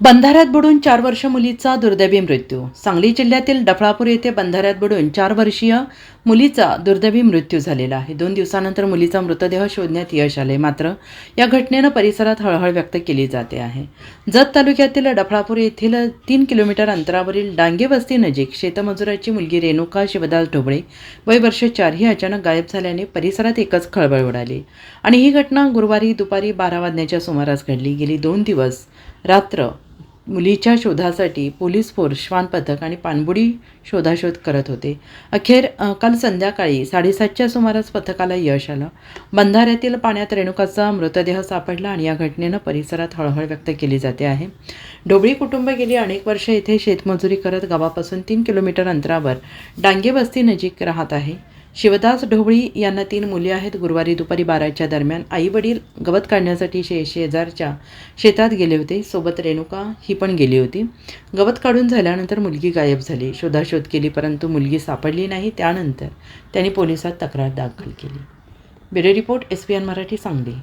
बंधाऱ्यात बुडून चार वर्ष मुलीचा दुर्दैवी मृत्यू. सांगली जिल्ह्यातील डफळापूर येथे बंधाऱ्यात बुडून चार वर्षीय मुलीचा दुर्दैवी मृत्यू झालेला आहे. दोन दिवसानंतर मुलीचा मृतदेह शोधण्यात यश आले मात्र या घटनेनं परिसरात हळहळ व्यक्त केली जाते आहे. जत तालुक्यातील डफळापूर येथील तीन किलोमीटर अंतरावरील डांगे वस्ती नजीक शेतमजुराची मुलगी रेणुका शिवदास ढोबळे वय वर्ष चार ही अचानक गायब झाल्याने परिसरात एकच खळबळ उडाली. आणि ही घटना गुरुवारी दुपारी बारा वाजण्याच्या सुमारास घडली. गेली दोन दिवस रात्र. मुलीच्या शोधासाठी पोलीस फोर्स श्वान पथक आणि पाणबुडी शोधाशोध करत होते. अखेर काल संध्याकाळी साडेसातच्या सुमारास पथकाला यश आलं. बंधाऱ्यातील पाण्यात रेणुकाचा मृतदेह सापडला आणि या घटनेनं परिसरात हळहळ व्यक्त केली जाते आहे. ढोबळी कुटुंब गेली अनेक वर्ष येथे शेतमजुरी करत गावापासून तीन किलोमीटर अंतरावर डांगे वस्ती नजीक राहत आहे. शिवदास ढोबळी यांना तीन मुले आहेत. गुरुवारी दुपारी बाराच्या दरम्यान आई वडील गवत काढण्यासाठी शे शेजारच्या शेतात गेले होते. सोबत रेणुका ही पण गेली होती. गवत काढून झाल्यानंतर मुलगी गायब झाली. शोधाशोध केली परंतु मुलगी सापडली नाही. त्यानंतर त्यांनी पोलिसात तक्रार दाखल केली. Bureau report S P N Marathi Sangli.